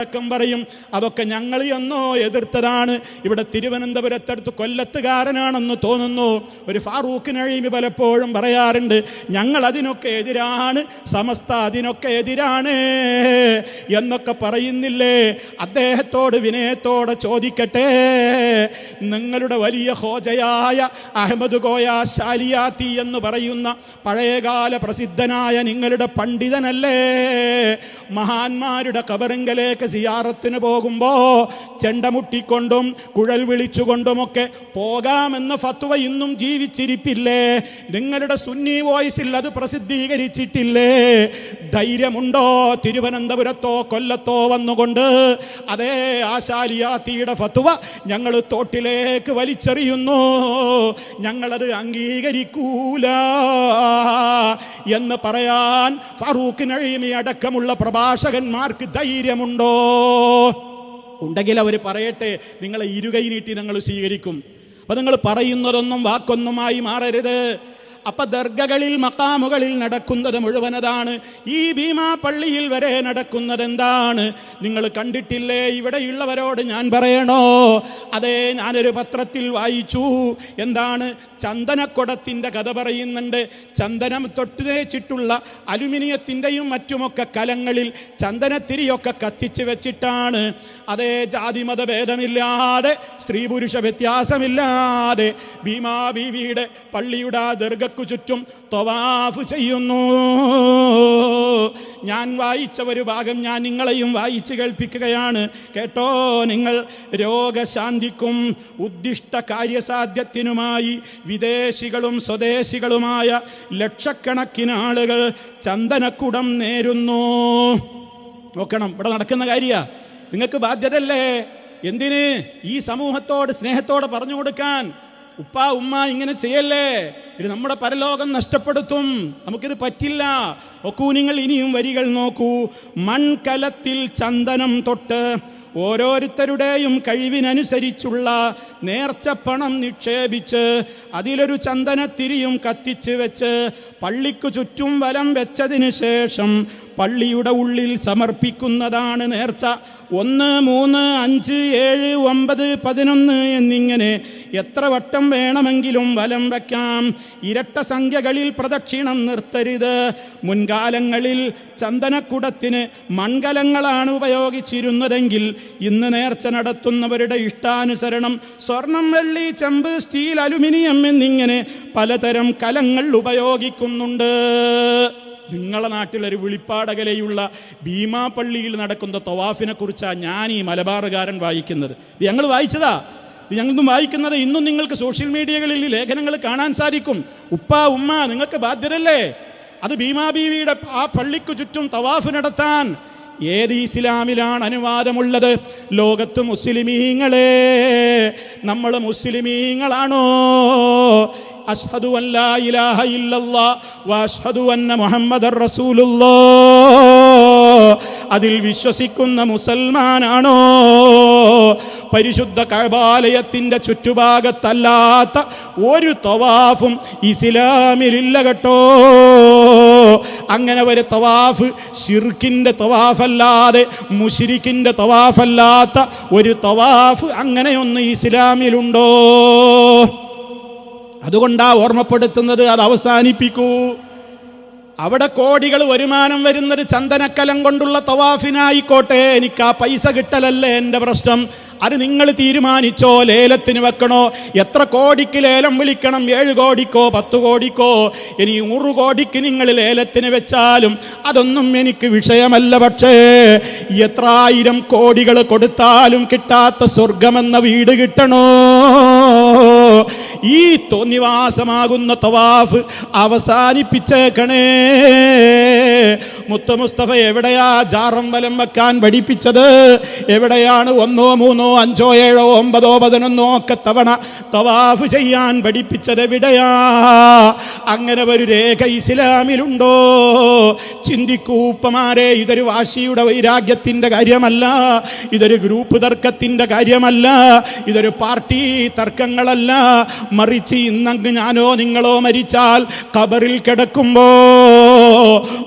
അടക്കം പറയും. അതൊക്കെ ഞങ്ങൾ എന്നോ എതിർത്തതാണ്. ഇവിടെ തിരുവനന്തപുരത്തടുത്ത് കൊല്ലത്തുകാരനാണെന്ന് തോന്നുന്നു. ഒരു ഫാറൂഖ് നഴീമി പലപ്പോഴും പറയാറുണ്ട് ഞങ്ങൾ അതിനൊക്കെ എതിരാണ് സമസ്ത അതിനൊക്കെ എതിരാണ് എന്നൊക്കെ പറയുന്നില്ലേ? അദ്ദേഹത്തോട് വിനയത്തോടെ ചോദിക്കട്ടെ. നിങ്ങളുടെ വലിയ ഹോജയായ അഹമ്മദ് ഗോയ ശാലിയാത്തി എന്ന് പറയുന്ന പഴയകാല പ്രസിദ്ധനായ നിങ്ങളുടെ പണ്ഡിതനല്ലേ? മഹാന്മാരുടെ കബറിങ്കലേക്ക് സിയാറത്തിന് പോകുമ്പോൾ ചെണ്ടമുട്ടിക്കൊണ്ടും കുഴൽ വിളിച്ചുകൊണ്ടുമൊക്കെ പോകാമെന്ന ഫത്വ ഇന്നും ജീവിച്ചിരിപ്പില്ലേ? നിങ്ങളുടെ സുന്നി വോയിസിൽ അത് പ്രസിദ്ധീകരിച്ചിട്ടില്ലേ? ധൈര്യമുണ്ടോ തിരുവനന്തപുരത്തോ കൊല്ലത്തോ വന്നുകൊണ്ട്? അതേ ആശാലിയാത്തിയുടെ ഫത്വ ഞങ്ങൾ തോട്ടിലേക്ക് വലിച്ചെറിയുന്നു. ഞങ്ങളത് അംഗീകരിക്കൂല എന്ന് പറയാൻ ഫറൂഖ് നഴീമി അടക്കമുള്ള പ്രഭാഷകന്മാർക്ക് ധൈര്യമുണ്ടോ? ഉണ്ടെങ്കിൽ അവർ പറയട്ടെ നിങ്ങളെ ഇരുകൈ നീട്ടി നിങ്ങൾ സ്വീകരിക്കും. അപ്പൊ നിങ്ങൾ പറയുന്നതൊന്നും വാക്കൊന്നുമായി മാറരുത്. അപ്പൊ ദർഗകളിൽ മക്കാമുകളിൽ നടക്കുന്നത് മുഴുവനതാണ്. ഈ ഭീമാ പള്ളിയിൽ വരെ നടക്കുന്നത് എന്താണ് നിങ്ങൾ കണ്ടിട്ടില്ലേ? ഇവിടെയുള്ളവരോട് ഞാൻ പറയണോ? അതെ ഞാനൊരു പത്രത്തിൽ വായിച്ചു. എന്താണ്? ചന്ദനക്കുടത്തിന്റെ കഥ പറയുന്നുണ്ട്. ചന്ദനം തൊട്ട് തേച്ചിട്ടുള്ള അലുമിനിയത്തിന്റെയും മറ്റുമൊക്കെ കലങ്ങളിൽ ചന്ദനത്തിരിയൊക്കെ കത്തിച്ച് വെച്ചിട്ടാണ്. അതേ ജാതിമത ഭേദമില്ലാതെ സ്ത്രീ പുരുഷ വ്യത്യാസമില്ലാതെ ഭീമാ ബീവിയുടെ പള്ളിയുടെ ദീർഘക്കു ചുറ്റും തൊവാഫ് ചെയ്യുന്നു. ഞാൻ വായിച്ച ഒരു ഭാഗം ഞാൻ നിങ്ങളെയും വായിച്ചു കേൾപ്പിക്കുകയാണ്. കേട്ടോ നിങ്ങൾ രോഗശാന്തിക്കും ഉദ്ദിഷ്ട കാര്യസാധ്യത്തിനുമായി വിദേശികളും സ്വദേശികളുമായ ലക്ഷക്കണക്കിന് ആളുകൾ ചന്ദനക്കുടം നേരുന്നു. നോക്കണം ഇവിടെ നടക്കുന്ന കാര്യ. നിങ്ങൾക്ക് ബാധ്യതല്ലേ എന്തിന് ഈ സമൂഹത്തോട് സ്നേഹത്തോടെ പറഞ്ഞു കൊടുക്കാൻ? ഉപ്പ ഉമ്മ ഇങ്ങനെ ചെയ്യല്ലേ? ഇത് നമ്മുടെ പരലോകം നഷ്ടപ്പെടുത്തും. നമുക്കിത് പറ്റില്ല. ഒക്കൂ നിങ്ങൾ ഇനിയും വരികൾ നോക്കൂ. മൺകലത്തിൽ ചന്ദനം തൊട്ട് ഓരോരുത്തരുടെയും കഴിവിനനുസരിച്ചുള്ള പണം നിക്ഷേപിച്ച് അതിലൊരു ചന്ദനത്തിരിയും കത്തിച്ച് വെച്ച് പള്ളിക്കു ചുറ്റും വലം വെച്ചതിന് ശേഷം പള്ളിയുടെ ഉള്ളിൽ സമർപ്പിക്കുന്നതാണ് നേർച്ച. ഒന്ന് മൂന്ന് അഞ്ച് ഏഴ് ഒമ്പത് പതിനൊന്ന് എന്നിങ്ങനെ എത്ര വട്ടം വേണമെങ്കിലും വലം വയ്ക്കാം. ഇരട്ട സംഖ്യകളിൽ പ്രദക്ഷിണം നിർത്തരുത്. മുൻകാലങ്ങളിൽ ചന്ദനക്കുടത്തിന് മൺകലങ്ങളാണ് ഉപയോഗിച്ചിരുന്നതെങ്കിൽ ഇന്ന് നേർച്ച നടത്തുന്നവരുടെ ഇഷ്ടാനുസരണം സ്വർണം വെള്ളി ചെമ്പ് സ്റ്റീൽ അലുമിനിയം എന്നിങ്ങനെ പലതരം കലങ്ങൾ ഉപയോഗിക്കുന്നുണ്ട്. നിങ്ങളെ നാട്ടിലൊരു വിളിപ്പാടകലയുള്ള ഭീമാപ്പള്ളിയിൽ നടക്കുന്ന തവാഫിനെ കുറിച്ചാണ് ഞാൻ ഈ മലബാറുകാരൻ വായിക്കുന്നത്. ഇത് ഞങ്ങൾ വായിച്ചതാ. ഇത് ഞങ്ങളൊന്നും വായിക്കുന്നത് ഇന്നും നിങ്ങൾക്ക് സോഷ്യൽ മീഡിയകളിൽ ലേഖനങ്ങൾ കാണാൻ സാധിക്കും. ഉപ്പ ഉമ്മ നിങ്ങൾക്ക് ബാധ്യതല്ലേ അത് ഭീമാ ബീവിയുടെ ആ പള്ളിക്കു ചുറ്റും തവാഫ് നടത്താൻ. ഏത് ഇസ്ലാമിലാണ് അനുവാദമുള്ളത്? ലോകത്ത് മുസ്ലിമീങ്ങളെ. നമ്മൾ മുസ്ലിമീങ്ങളാണോ? അഷ്ഹദു അൻ ലാ ഇലാഹ ഇല്ലല്ലാ വഅഷ്ഹദു അന്ന മുഹമ്മദർ റസൂലുള്ളാ. അതിൽ വിശ്വസിക്കുന്ന മുസൽമാനാണോ? പരിശുദ്ധ കഴബാലയത്തിന്റെ ചുറ്റുഭാഗത്തല്ലാത്ത ഒരു തവാഫും ഇസ്ലാമിലില്ല കേട്ടോ. അങ്ങനെ ഒരു തവാഫ് ഷിർക്കിന്റെ തവാഫല്ലാതെ മുഷിരിക്കിന്റെ തവാഫല്ലാത്ത ഒരു തവാഫ് അങ്ങനെയൊന്ന് ഇസ്ലാമിലുണ്ടോ? അതുകൊണ്ടാ ഓർമ്മപ്പെടുത്തുന്നത് അത് അവസാനിപ്പിക്കൂ. അവിടെ കോടികൾ വരുമാനം വരുന്നത് ചന്ദനക്കലം കൊണ്ടുള്ള തവാഫിനായിക്കോട്ടെ എനിക്ക് ആ പൈസ കിട്ടലല്ലേ എന്റെ പ്രശ്നം. അത് നിങ്ങൾ തീരുമാനിച്ചോ ലേലത്തിന് വെക്കണോ? എത്ര കോടിക്ക് ലേലം വിളിക്കണം? ഏഴ് കോടിക്കോ പത്ത് കോടിക്കോ? ഇനി നൂറ് കോടിക്ക് നിങ്ങൾ ലേലത്തിന് വെച്ചാലും അതൊന്നും എനിക്ക് വിഷയമല്ല പക്ഷേ എത്ര ആയിരം കോടികൾ കൊടുത്താലും കിട്ടാത്ത സ്വർഗമെന്ന വീട് കിട്ടണോ? ഈ തോന്നിവാസമാകുന്ന തവാഫ് അവസാനിപ്പിച്ചേക്കണേ. മുത്ത മുസ്തഫ എവിടെയാ ജാറം വലം വെക്കാൻ പഠിപ്പിച്ചത്? എവിടെയാണ് ഒന്നോ മൂന്നോ അഞ്ചോ ഏഴോ ഒമ്പതോ പതിനൊന്നോ ഒക്കെ തവണ തവാഫ് ചെയ്യാൻ പഠിപ്പിച്ചത് എവിടെയാ? അങ്ങനെ ഒരു രേഖ ഇസ്ലാമിലുണ്ടോ? ചിന്തിക്കൂപ്പമാരെ ഇതൊരു വാശിയുടെ വൈരാഗ്യത്തിന്റെ കാര്യമല്ല. ഇതൊരു ഗ്രൂപ്പ് തർക്കത്തിന്റെ കാര്യമല്ല. ഇതൊരു പാർട്ടി തർക്കങ്ങളല്ല. മറിച്ച് ഇന്നങ്ങ് ഞാനോ നിങ്ങളോ മരിച്ചാൽ കബറിൽ കിടക്കുമ്പോ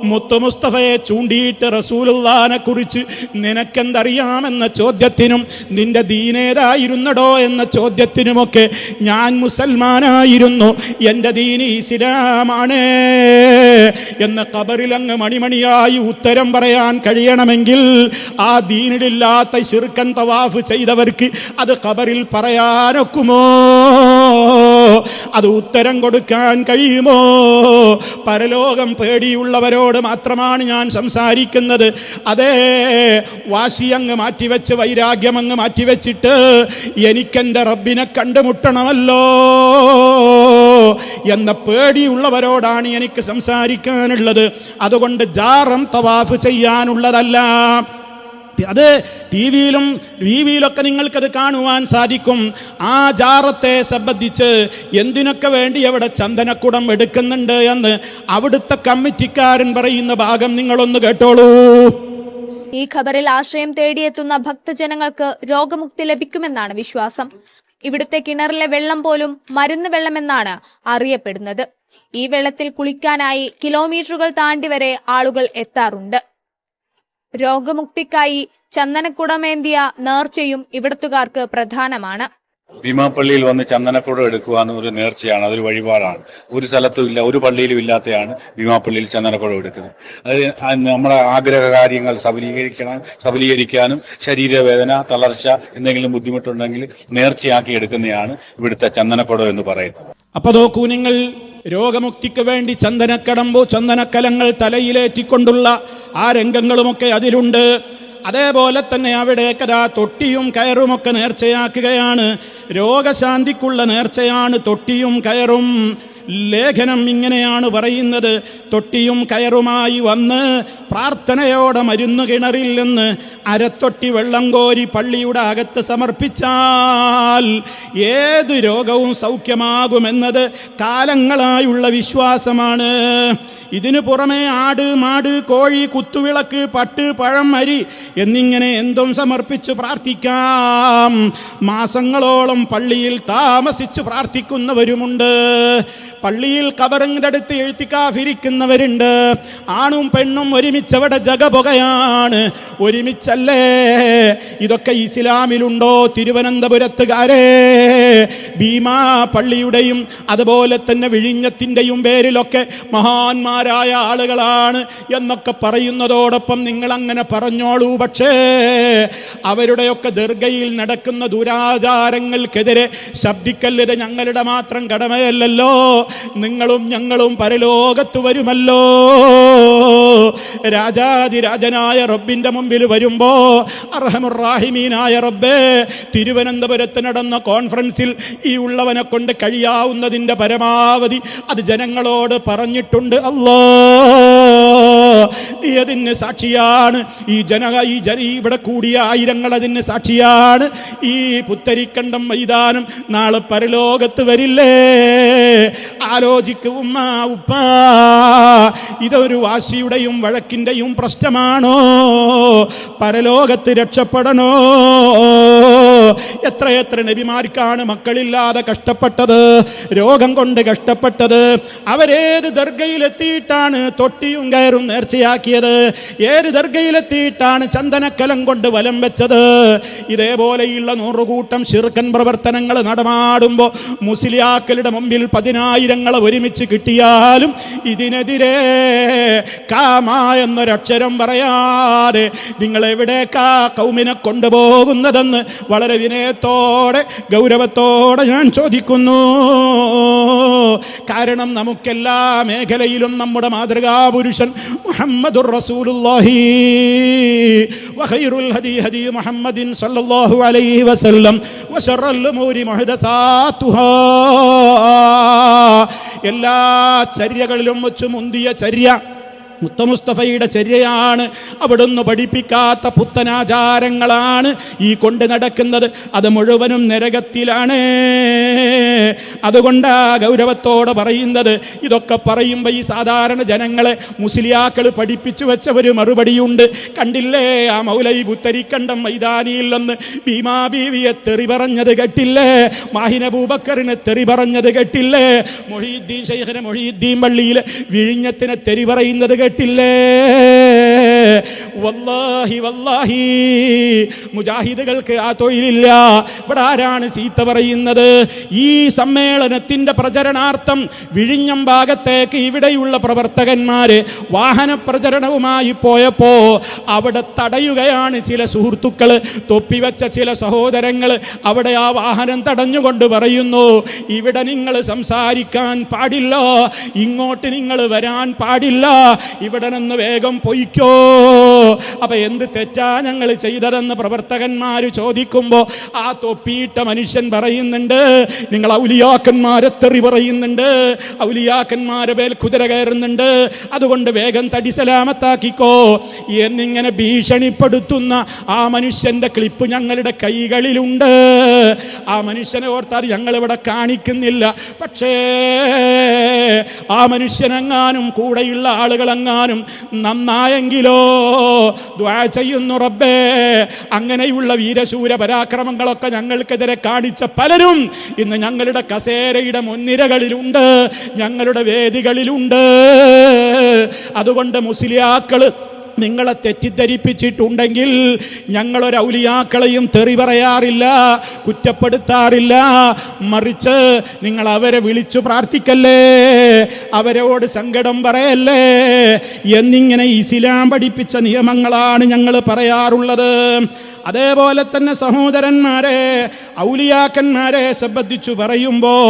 മുത്തു മുസ്തഫയെ ചൂണ്ടിയിട്ട് റസൂലുള്ളാനെ കുറിച്ച് നിനക്കെന്തറിയാമെന്ന ചോദ്യത്തിനും നിന്റെ ദീനേതായിരുന്നടോ എന്ന ചോദ്യത്തിനുമൊക്കെ ഞാൻ മുസൽമാനായിരുന്നു. എന്റെ ദീന് ഇസ്ലാമാണ് എന്ന് കബറിലങ്ങ് മണിമണിയായി ഉത്തരം പറയാൻ കഴിയണമെങ്കിൽ ആ ദീനിലില്ലാത്ത ശിർക്കൻ തവാഫ് ചെയ്തവർക്ക് അത് കബറിൽ പറയാനൊക്കുമോ? അത് ഉത്തരം കൊടുക്കാൻ കഴിയുമോ? പരലോകം പേടിയുള്ളവരോട് മാത്രമാണ് ഞാൻ സംസാരിക്കുന്നത്. അതേ വാശി അങ്ങ് മാറ്റിവെച്ച് വൈരാഗ്യം അങ്ങ് മാറ്റിവെച്ചിട്ട് എനിക്കെന്റെ റബ്ബിനെ കണ്ടുമുട്ടണമല്ലോ എന്ന പേടിയുള്ളവരോടാണ് എനിക്ക് സംസാരിക്കാനുള്ളത്. അതുകൊണ്ട് ജാറം തവാഫ് ചെയ്യാനുള്ളതല്ല. അത് ടി വിയിലും ടി വിയിലൊക്കെ നിങ്ങൾക്കത് കാണുവാൻ സാധിക്കും. ആ ജാറത്തെ സംബന്ധിച്ച് എന്തിനൊക്കെ വേണ്ടി അവിടെ ചന്ദനക്കുടം എടുക്കുന്നുണ്ട് എന്ന് അവിടുത്തെ കമ്മിറ്റിക്കാരൻ പറയുന്ന ഭാഗം നിങ്ങളൊന്ന് കേട്ടോളൂ. ഈ ഖബറിൽ ആശ്രയം തേടിയെത്തുന്ന ഭക്തജനങ്ങൾക്ക് രോഗമുക്തി ലഭിക്കുമെന്നാണ് വിശ്വാസം. ഇവിടുത്തെ കിണറിലെ വെള്ളം പോലും മരുന്ന് വെള്ളമെന്നാണ് അറിയപ്പെടുന്നത്. ഈ വെള്ളത്തിൽ കുളിക്കാനായി കിലോമീറ്ററുകൾ താണ്ടി വരെ ആളുകൾ എത്താറുണ്ട്. രോഗമുക്തിക്കായി ചന്ദനക്കുടമേന്തിയ നേർച്ചയും ഇവിടത്തുകാർക്ക് പ്രധാനമാണ് ഭീമാപ്പള്ളിയിൽ വന്ന് ചന്ദനക്കുടം എടുക്കുക എന്ന ഒരു നേർച്ചയാണ് അതൊരു വഴിപാടാണ്. ഒരു സ്ഥലത്തും ഇല്ല ഒരു പള്ളിയിലും ഇല്ലാത്തയാണ് ഭീമാപ്പള്ളിയിൽ ചന്ദനക്കുടം എടുക്കുന്നത്. അത് നമ്മുടെ ആഗ്രഹ കാര്യങ്ങൾ സബലീകരിക്കണം സബലീകരിക്കാനും ശരീരവേദന തളർച്ച എന്തെങ്കിലും ബുദ്ധിമുട്ടുണ്ടെങ്കിൽ നേർച്ചയാക്കി എടുക്കുന്നതാണ് ഇവിടുത്തെ ചന്ദനക്കുടം എന്ന് പറയുന്നത്. അപ്പൊ നോക്കൂ നിങ്ങൾ രോഗമുക്തിക്ക് വേണ്ടി ചന്ദനക്കടമ്പോ ചന്ദനക്കലങ്ങൾ തലയിലേറ്റിക്കൊണ്ടുള്ള ആ രംഗങ്ങളുമൊക്കെ അതിലുണ്ട്. അതേപോലെ തന്നെ അവിടെ കരാ തൊട്ടിയും കയറുമൊക്കെ നേർച്ചയാക്കുകയാണ്. രോഗശാന്തിക്കുള്ള നേർച്ചയാണ് തൊട്ടിയും കയറും. ലേഖനം ഇങ്ങനെയാണ് പറയുന്നത്. തൊട്ടിയും കയറുമായി വന്ന് പ്രാർത്ഥനയോടെ മരുന്ന് കിണറിൽ നിന്ന് അരത്തൊട്ടി വെള്ളം കോരി പള്ളിയുടെ അകത്ത് സമർപ്പിച്ചാൽ ഏത് രോഗവും സൗഖ്യമാകുമെന്നത് കാലങ്ങളായുള്ള വിശ്വാസമാണ്. ഇതിനു പുറമെ ആട് മാട് കോഴി കുത്തുവിളക്ക് പട്ട് പഴം അരി എന്നിങ്ങനെ എന്തും സമർപ്പിച്ച് പ്രാർത്ഥിക്കാം. മാസങ്ങളോളം പള്ളിയിൽ താമസിച്ച് പ്രാർത്ഥിക്കുന്നവരുമുണ്ട്. പള്ളിയിൽ കബറിന്റെ അടുത്ത് എഴുത്തിക്കാഫിരിക്കുന്നവരുണ്ട്. ആണും പെണ്ണും ഒരുമിച്ചവിടെ ജഗപുകയാണ്. ഒരുമിച്ചല്ലേ? ഇതൊക്കെ ഇസ്ലാമിലുണ്ടോ തിരുവനന്തപുരത്തുകാരെ? ഭീമാ പള്ളിയുടെയും അതുപോലെ തന്നെ വിഴിഞ്ഞത്തിന്റെയും പേരിലൊക്കെ മഹാന്മാരായ ആളുകളാണ് എന്നൊക്കെ പറയുന്നതോടൊപ്പം നിങ്ങൾ അങ്ങനെ പറഞ്ഞോളൂ. പക്ഷേ അവരുടെയൊക്കെ ദീർഘയിൽ നടക്കുന്ന ദുരാചാരങ്ങൾക്കെതിരെ ശബ്ദിക്കല്ലത് ഞങ്ങളുടെ മാത്രം കടമയല്ലല്ലോ. നിങ്ങളും ഞങ്ങളും പരലോകത്ത് വരുമല്ലോ. രാജാതിരാജനായ റബ്ബിന്റെ മുമ്പിൽ വരുമ്പോ അർഹമുറാഹിമീനായ റബ്ബേ തിരുവനന്തപുരത്ത് നടന്ന കോൺഫറൻസിൽ ഈ ഉള്ളവനെ കൊണ്ട് കഴിയാവുന്നതിന്റെ പരമാവധി അത് ജനങ്ങളോട് പറഞ്ഞിട്ടുണ്ട്. അല്ലോ അതിന് സാക്ഷിയാണ്? ഈ ജന ഈ ജന ഇവിടെ കൂടിയ ആയിരങ്ങൾ അതിന് സാക്ഷിയാണ്. ഈ പുത്തരിക്കണ്ടം മൈതാനം നാളെ പരലോകത്ത് വരില്ലേ? ആലോചിക്കും ഉമ്മ ഉപ്പ ഇതൊരു വാശിയുടെയും വഴക്കിന്റെയും പ്രശ്നമാണോ? പരലോകത്ത് രക്ഷപ്പെടണോ? എത്രയെത്ര നബിമാർക്കാണ് മക്കളില്ലാതെ കഷ്ടപ്പെട്ടത് രോഗം കൊണ്ട് കഷ്ടപ്പെട്ടത് അവരേത് ദർഗയിലെത്തിയിട്ടാണ് തൊട്ടിയും കയറും നേർച്ചയാക്കിയത് ഏത് ദർഗയിലെത്തിയിട്ടാണ് ചന്ദനക്കലം കൊണ്ട് വലം വെച്ചത്? ഇതേപോലെയുള്ള നൂറുകൂട്ടം ശിർക്കൻ പ്രവർത്തനങ്ങൾ നടമാടുമ്പോൾ മുസ്ലിയാക്കളുടെ മുമ്പിൽ പതിനായിരങ്ങളെ ഒരുമിച്ച് കിട്ടിയാലും ഇതിനെതിരെ കാമ എന്നൊരക്ഷരം പറയാതെ നിങ്ങൾ എവിടേക്കാ കൗമിനെ കൊണ്ടുപോകുന്നതെന്ന് വളരെ വിനയത്തോടെ ഗൗരവത്തോടെ ഞാൻ ചോദിക്കുന്നു. കാരണം നമുക്കെല്ലാ മേഖലയിലും നമ്മുടെ മാതൃകാ പുരുഷൻ മുഹമ്മദുർ റസൂലുള്ളാഹി. വഖൈറുൽ ഹദി ഹദി മുഹമ്മദിൻ സല്ലല്ലാഹു അലൈഹി വസല്ലം. വശറൽ മൂരി മുഹദസാത്തുഹാ. എല്ലാ ചര്യകളിലും വെച്ച് മുന്തിയ ചര്യ. മുത്തമുസ്തഫയുടെ ചര്യയാണ്. അവിടുന്ന് പഠിപ്പിക്കാത്ത പുത്തനാചാരങ്ങളാണ് ഈ കൊണ്ട് നടക്കുന്നത്. അത് മുഴുവനും നരകത്തിലാണ്. അതുകൊണ്ടാ ഗൗരവത്തോടെ പറയുന്നത്. ഇതൊക്കെ പറയുമ്പോൾ ഈ സാധാരണ ജനങ്ങളെ മുസ്ലിയാക്കൾ പഠിപ്പിച്ചു വെച്ച ഒരു മറുപടിയുണ്ട്. കണ്ടില്ലേ? ആ മൗലൈ പുത്തരിക്കണ്ടം മൈതാനിയിൽ നിന്ന് ഭീമാ ബീവിയെ തെറി പറഞ്ഞത് കേട്ടില്ലേ? മാഹിന ബൂബക്കറിനെ തെറി പറഞ്ഞത് കേട്ടില്ലേ? മൊഹീദ്ദീൻ ശൈഖിനെ മൊഹീദ്ദീൻ പള്ളിയിൽ വിഴിഞ്ഞത്തിനെ തെറി പറയുന്നത് കേട്ടില്ലേ? കേട്ടില്ലേ? വല്ലാഹി വല്ലാഹി. മുജാഹിദുകൾക്ക് ആ തൊഴിലില്ല. ഇവിടെ ആരാണ് ചീത്ത പറയുന്നത്? ഈ സമ്മേളനത്തിന്റെ പ്രചരണാർത്ഥം വിഴിഞ്ഞം ഭാഗത്തേക്ക് ഇവിടെയുള്ള പ്രവർത്തകന്മാര് വാഹന പ്രചരണവുമായി പോയപ്പോ അവിടെ തടയുകയാണ് ചില സുഹൃത്തുക്കൾ തൊപ്പിവെച്ച ചില സഹോദരങ്ങൾ. അവിടെ ആ വാഹനം തടഞ്ഞുകൊണ്ട് പറയുന്നു ഇവിടെ നിങ്ങൾ സംസാരിക്കാൻ പാടില്ല. ഇങ്ങോട്ട് നിങ്ങൾ വരാൻ പാടില്ല. ഇവിടെ നിന്ന് വേഗം പൊയ്ക്കോ. അപ്പൊ എന്ത് തെറ്റാ ഞങ്ങൾ ചെയ്തതെന്ന് പ്രവർത്തകന്മാർ ചോദിക്കുമ്പോൾ ആ തൊപ്പിയിട്ട മനുഷ്യൻ പറയുന്നുണ്ട് നിങ്ങൾ ഔലിയാക്കന്മാരെ തെറി പറയുന്നുണ്ട് ഔലിയാക്കന്മാരെ മേൽ കുതിര കയറുന്നുണ്ട് അതുകൊണ്ട് വേഗം തടി സലാമത്താക്കിക്കോ. എന്നിങ്ങനെ ഭീഷണിപ്പെടുത്തുന്ന ആ മനുഷ്യന്റെ ക്ലിപ്പ് ഞങ്ങളുടെ കൈകളിലുണ്ട്. ആ മനുഷ്യനെ ഓർത്താൽ ഞങ്ങൾ ഇവിടെ കാണിക്കുന്നില്ല. പക്ഷേ ആ മനുഷ്യനെങ്ങാനും കൂടെയുള്ള ആളുകളെങ്ങാനും നന്നായെങ്കിലോ ദ്വാ ചെയ്യുന്നു റബ്ബേ. അങ്ങനെയുള്ള വീരശൂര പരാക്രമങ്ങളൊക്കെ ഞങ്ങൾക്കെതിരെ കാണിച്ച പലരും ഇന്ന് ഞങ്ങളുടെ കസേരയുടെ മുൻനിരകളിലുണ്ട് ഞങ്ങളുടെ വേദികളിലുണ്ട്. അതുകൊണ്ട് മുസ്ലിയാക്കൾ നിങ്ങളെ തെറ്റിദ്ധരിപ്പിച്ചിട്ടുണ്ടെങ്കിൽ ഞങ്ങളൊരു ഔലിയാക്കളെയും തെറി പറയാറില്ല കുറ്റപ്പെടുത്താറില്ല. മറിച്ച് നിങ്ങൾ അവരെ വിളിച്ചു പ്രാർത്ഥിക്കല്ലേ അവരോട് സങ്കടം പറയല്ലേ എന്നിങ്ങനെ ഇസ്ലാം പഠിപ്പിച്ച നിയമങ്ങളാണ് ഞങ്ങൾ പറയാറുള്ളത്. അതേപോലെ തന്നെ സഹോദരന്മാരെ ഔലിയാക്കന്മാരെ സംബന്ധിച്ചു പറയുമ്പോൾ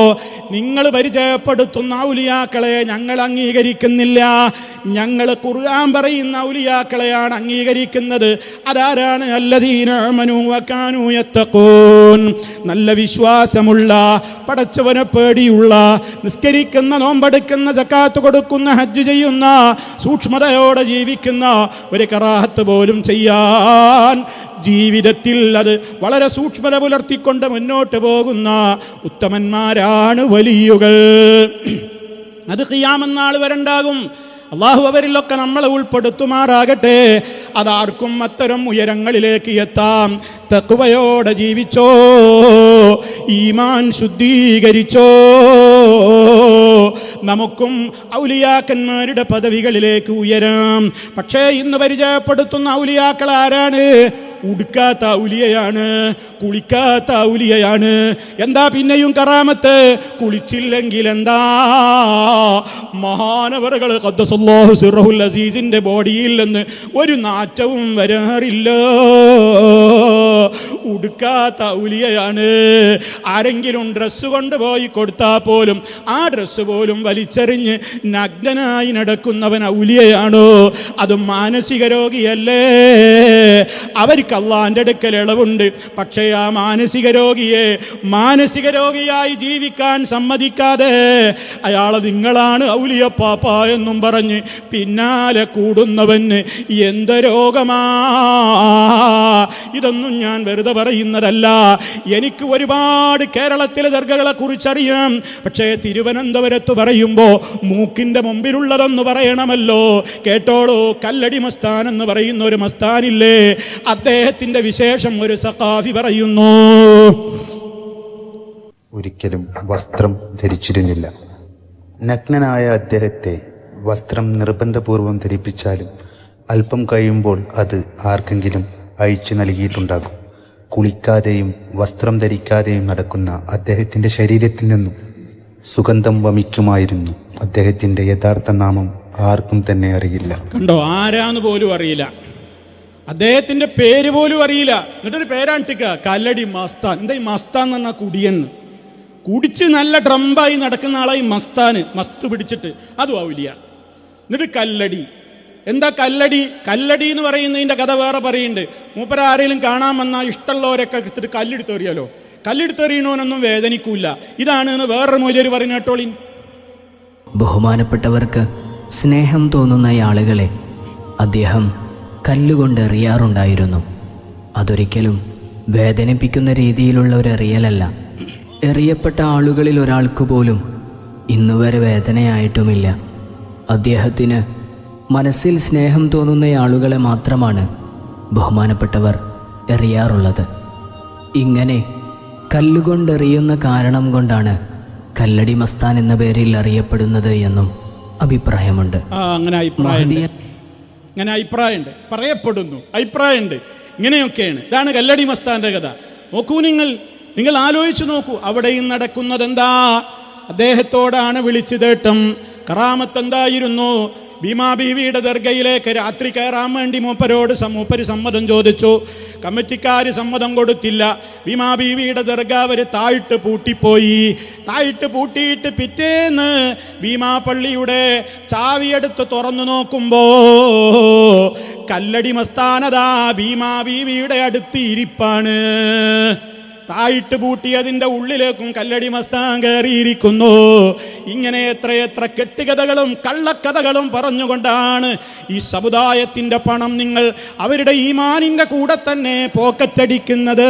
നിങ്ങൾ പരിചയപ്പെടുത്തുന്ന ഔലിയാക്കളെ ഞങ്ങൾ അംഗീകരിക്കുന്നില്ല. ഞങ്ങൾ കുറുകാൻ പറയുന്ന ഔലിയാക്കളെയാണ് അംഗീകരിക്കുന്നത്. അതാരാണ്? അല്ലദീനൂയത്തക്കൂൻ നല്ല വിശ്വാസമുള്ള പടച്ചവനെ പേടിയുള്ള നിസ്കരിക്കുന്ന നോമ്പെടുക്കുന്ന ജക്കാത്ത് കൊടുക്കുന്ന ഹജ്ജ് ചെയ്യുന്ന സൂക്ഷ്മതയോടെ ജീവിക്കുന്ന ഒരു കറാഹത്ത് പോലും ചെയ്യാൻ ജീവിതത്തിൽ അത് വളരെ സൂക്ഷ്മത പുലർത്തിക്കൊണ്ട് മുന്നോട്ട് പോകുന്ന ഉത്തമന്മാരാണ് വലിയുകൾ. അത് ചെയ്യാമെന്നാൾ വരണ്ടാകും. അള്ളാഹു അവരിലൊക്കെ നമ്മളെ ഉൾപ്പെടുത്തുമാറാകട്ടെ. അതാർക്കും അത്തരം ഉയരങ്ങളിലേക്ക് എത്താം. തക്കുവയോടെ ജീവിച്ചോ ഈമാൻ ശുദ്ധീകരിച്ചോ. നമുക്കും ഔലിയാക്കന്മാരുടെ പദവികളിലേക്ക് ഉയരാം. പക്ഷേ ഇന്ന് പരിചയപ്പെടുത്തുന്ന ഔലിയാക്കൾ ആരാണ്? ഉടുക്കാത്ത ഔലിയയാണ് കുളിക്കാത്ത ഔലിയയാണ് എന്താ പിന്നെയും കറാമത്ത്? കുളിച്ചില്ലെങ്കിൽ എന്താ? മഹാനവറുകൾ സിറഹുൽ അസീസിന്റെ ബോഡിയിൽ നിന്ന് ഒരു നാറ്റവും വരാറില്ല. ഉടുക്കാത്ത ഉലിയയാണ്. ആരെങ്കിലും ഡ്രസ്സ് കൊണ്ടുപോയി കൊടുത്താൽ പോലും ആ ഡ്രസ്സ് പോലും വലിച്ചെറിഞ്ഞ് നഗ്നനായി നടക്കുന്നവൻ ഔലിയയാണോ അത് മാനസിക രോഗിയല്ലേ? അവർക്ക് അള്ളാന്റെ അടുക്കൽ ഇളവുണ്ട്. പക്ഷേ ആ മാനസിക രോഗിയെ മാനസിക രോഗിയായി ജീവിക്കാൻ സമ്മതിക്കാതെ അയാളെ നിങ്ങളാണ് ഔലിയപ്പാപ്പ എന്നും പറഞ്ഞ് പിന്നാലെ കൂടുന്നവന് എന്ത് രോഗമാ? ഇതൊന്നും ഞാൻ വെറുതെ പറയുന്നതല്ല. എനിക്ക് ഒരുപാട് കേരളത്തിലെ ദർഗകളെ കുറിച്ചറിയാം പക്ഷേ തിരുവനന്തപുരത്ത് പറയുമ്പോൾ മൂക്കിന്റെ മുമ്പിലുള്ളതെന്ന് പറയണമല്ലോ. കേട്ടോളൂ കല്ലടി മസ്താൻ എന്ന് പറയുന്ന ഒരു മസ്താനില്ലേ? അദ്ദേഹത്തിന്റെ വിശേഷം ഒരു സഖാഫി പറയുന്നു. ഒരിക്കലും വസ്ത്രം ധരിച്ചിരുന്നില്ല. നഗ്നനായ അദ്ദേഹത്തെ വസ്ത്രം നിർബന്ധപൂർവം ധരിപ്പിച്ചാലും അല്പം കഴിയുമ്പോൾ അത് ആർക്കെങ്കിലും അയച്ചു നൽകിയിട്ടുണ്ടാകും. കുളിക്കാതെയും വസ്ത്രം ധരിക്കാതെയും നടക്കുന്ന അദ്ദേഹത്തിന്റെ ശരീരത്തിൽ നിന്നും സുഗന്ധം വമിക്കുമായിരുന്നു. അദ്ദേഹത്തിന്റെ യഥാർത്ഥ നാമം ആർക്കും തന്നെ അറിയില്ല. കണ്ടോ ആരാന്ന് പോലും അറിയില്ല. അദ്ദേഹത്തിന്റെ പേര് പോലും അറിയില്ല. എന്നിട്ടൊരു പേരാണ്ടിക്ക കല്ലടി മസ്താൻ. എന്താ ഈ മസ്താൻ എന്ന് പറഞ്ഞാൽ കുടിയെന്ന് കുടിച്ച് നല്ല ഡ്രംബായി നടക്കുന്ന ആളായി മസ്താന് മസ്ത് പിടിച്ചിട്ട്. അതും ആവില്ല. എന്നിട്ട് കല്ലടി. എന്താ കല്ലടി? കല്ലടി എന്ന് പറയുന്നതിന്റെ കഥ വേറെ പറയുന്നുണ്ട്. മൂപ്പര ആരെങ്കിലും കാണാൻ വന്നാൽ ഇഷ്ടമുള്ളവരൊക്കെ എടുത്തിട്ട് കല്ലെടുത്തെറിയാലോ കല്ലെടുത്തെറിയണോനൊന്നും വേദനിക്കൂല. ഇതാണ് എന്ന് വേറൊരു മൂല്യർ പറയുന്ന കേട്ടോളിൻ ബഹുമാനപ്പെട്ടവർക്ക് സ്നേഹം തോന്നുന്ന ആളുകളെ അദ്ദേഹം കല്ലുകൊണ്ട് എറിയാറുണ്ടായിരുന്നു. അതൊരിക്കലും വേദനിപ്പിക്കുന്ന രീതിയിലുള്ള ഒരു എറിയലല്ല. എറിയപ്പെട്ട ആളുകളിൽ ഒരാൾക്ക് പോലും ഇന്നുവരെ വേദനയായിട്ടുമില്ല. അദ്ദേഹത്തിന് മനസ്സിൽ സ്നേഹം തോന്നുന്ന ആളുകളെ മാത്രമാണ് ബഹുമാനപ്പെട്ടവർ എറിയാറുള്ളത്. ഇങ്ങനെ കല്ലുകൊണ്ടെറിയുന്ന കാരണം കൊണ്ടാണ് കല്ലടി മസ്താൻ എന്ന പേരിൽ അറിയപ്പെടുന്നത് എന്നും അഭിപ്രായമുണ്ട്. അങ്ങനെ അഭിപ്രായമുണ്ട്. അങ്ങനെ അഭിപ്രായമുണ്ട്. പറയപ്പെടുന്നു. അഭിപ്രായമുണ്ട്. ഇങ്ങനെയൊക്കെയാണ്. ഇതാണ് കല്ലടി മസ്താന്റെ കഥ. നോക്കൂ നിങ്ങൾ. നിങ്ങൾ ആലോചിച്ചു നോക്കൂ. അവിടെയും നടക്കുന്നത് എന്താ അദ്ദേഹത്തോടാണ് വിളിച്ചു തേട്ടം കറാമത്ത് എന്തായിരുന്നു? ഭീമാ ബീവിയുടെ ദർഗയിലേക്ക് രാത്രി കയറാൻ വേണ്ടി മൂപ്പരോട് മൂപ്പര് സമ്മതം ചോദിച്ചു. കമ്മിറ്റിക്കാർ സമ്മതം കൊടുത്തില്ല. ഭീമാ ബീവിയുടെ ദർഗ അവർ താഴ്ട്ട് പൂട്ടിപ്പോയി. താഴ്ട്ട് പൂട്ടിയിട്ട് പിറ്റേന്ന് ഭീമാ പള്ളിയുടെ ചാവിയെടുത്ത് തുറന്നു നോക്കുമ്പോ കല്ലടി മസ്താനതാ ഭീമാ ബീവിയുടെ അടുത്ത് ഇരിപ്പാണ്. താഴിട്ട് പൂട്ടിയതിന്റെ ഉള്ളിലേക്കും കല്ലടി മസ്താൻ കയറിയിരിക്കുന്നു. ഇങ്ങനെ എത്രയെത്ര കെട്ടുകഥകളും കള്ളക്കഥകളും പറഞ്ഞുകൊണ്ടാണ് ഈ സമുദായത്തിന്റെ പണം നിങ്ങൾ അവരുടെ ഈമാനിന്റെ കൂടെ തന്നെ പോക്കറ്റടിക്കുന്നത്.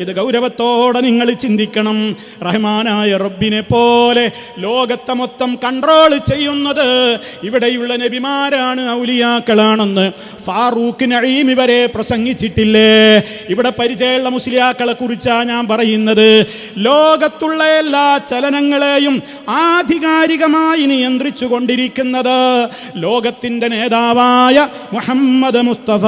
ഇത് ഗൗരവത്തോടെ നിങ്ങൾ ചിന്തിക്കണം. റഹ്മാനായ റബ്ബിനെ പോലെ ലോകത്തെ മൊത്തം കൺട്രോൾ ചെയ്യുന്നത് ഇവിടെയുള്ള നബിമാരാണ് ഔലിയാക്കളാണെന്ന് ഫാറൂഖ് നഴീം ഇവരെ പ്രസംഗിച്ചിട്ടില്ലേ? ഇവിടെ പരിചയമുള്ള മുസ്ലിയാക്കളെ കുറിച്ചാണ് ഞാൻ പറയുന്നത്. ലോകത്തുള്ള എല്ലാ ചലനങ്ങളെയും ആധികാരികമായി നിയന്ത്രിച്ചു കൊണ്ടിരിക്കുന്നത് ലോകത്തിന്റെ നേതാവായ മുഹമ്മദ് മുസ്തഫ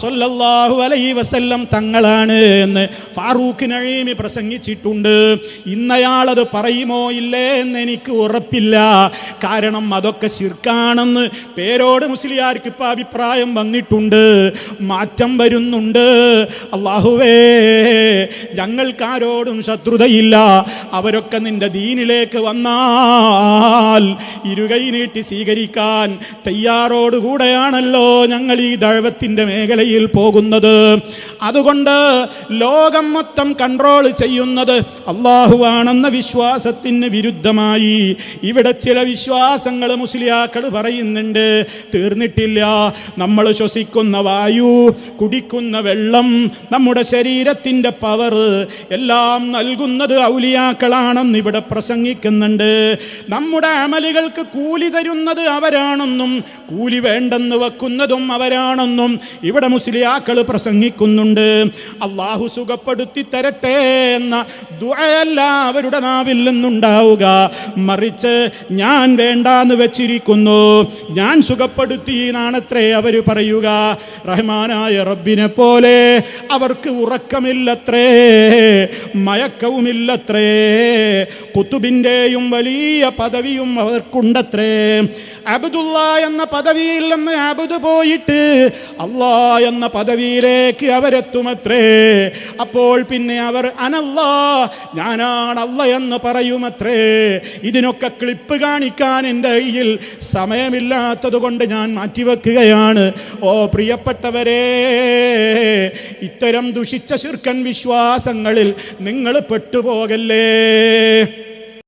സൊല്ലാഹു അലൈ വസല്ലം തങ്ങളാണ് എന്ന് ഫാറൂഖ് നഴീമി പ്രസംഗിച്ചിട്ടുണ്ട്. ഇന്നയാളത് പറയുമോ ഇല്ലേ എന്ന് എനിക്ക് ഉറപ്പില്ല. കാരണം അതൊക്കെ ശിർക്കാണെന്ന് പേരോട് മുസ്ലിയാർക്ക് ഇപ്പം അഭിപ്രായം വന്നിട്ടുണ്ട്. മാറ്റം വരുന്നുണ്ട്. അള്ളാഹുവേ ഞങ്ങൾക്കാരോടും ശത്രുതയില്ല. അവരൊക്കെ നിന്റെ ദീനിലേക്ക് വന്നാൽ ഇരുകൈ നീട്ടി സ്വീകരിക്കാൻ തയ്യാറോടുകൂടെയാണല്ലോ ഞങ്ങൾ ഈ ദഴവത്തിന്റെ മേഖലയിൽ പോകുന്നത്. അതുകൊണ്ട് ലോകം മൊത്തം കൺട്രോൾ ചെയ്യുന്നത് അള്ളാഹുവാണെന്ന വിശ്വാസത്തിന് വിരുദ്ധമായി. ഇവിടെ ചില വിശ്വാസങ്ങൾ മുസ്ലിയാക്കൾ പറയുന്നുണ്ട്. തീർന്നിട്ടില്ല. നമ്മൾ ശ്വസിക്കുന്ന വായു കുടിക്കുന്ന വെള്ളം നമ്മുടെ ശരീരത്തിന്റെ പവർ എല്ലാം നൽകുന്നത് ഔലിയാക്കളാണെന്ന് ഇവിടെ പ്രസംഗിക്കുന്നുണ്ട്. നമ്മുടെ അമലുകൾക്ക് കൂലി തരുന്നത് അവരാണെന്നും കൂലി വേണ്ടെന്ന് വെക്കുന്നതും അവരാണെന്നും ഇവിടെ മുസ്ലിയാക്കൾ പ്രസംഗിക്കുന്നുണ്ട്. അള്ളാഹു സുഖപ്പെടുത്തി തരട്ടെ എന്ന ദുഴയല്ല അവരുടെ നാവിൽ നിന്നുണ്ടാവുക. മറിച്ച് ഞാൻ വേണ്ടാന്ന് വെച്ചിരിക്കുന്നു. ഞാൻ സുഖപ്പെടുത്തി എന്നാണത്രേ അവർ പറയുക. റഹ്മാനായ റബ്ബിനെ പോലെ അവർക്ക് ഉറക്കമില്ലത്രേ മയക്കവുമില്ലത്രേ കുത്തുബിന്റെയും വലിയ പദവിയും അവർക്കുണ്ടത്രേ. അബ്ദുള്ള എന്ന പദവിയിൽ നിന്ന് അബുദ് പോയിട്ട് അള്ളാ എന്ന പദവിയിലേക്ക് അവരെത്തുമത്രേ. അപ്പോൾ പിന്നെ അവർ അനല്ലാ ഞാനാണ് അല്ല എന്ന് പറയുമത്രേ. ഇതിനൊക്കെ ക്ലിപ്പ് കാണിക്കാൻ എന്റെ കയ്യിൽ സമയമില്ലാത്തത് കൊണ്ട് ഞാൻ മാറ്റിവെക്കുകയാണ്. ഓ പ്രിയപ്പെട്ടവരെ ഇത്തരം ദുഷിച്ച ശിർക്കൻ വിശ്വാസങ്ങളിൽ നിങ്ങൾ പെട്ടുപോകല്ലേ?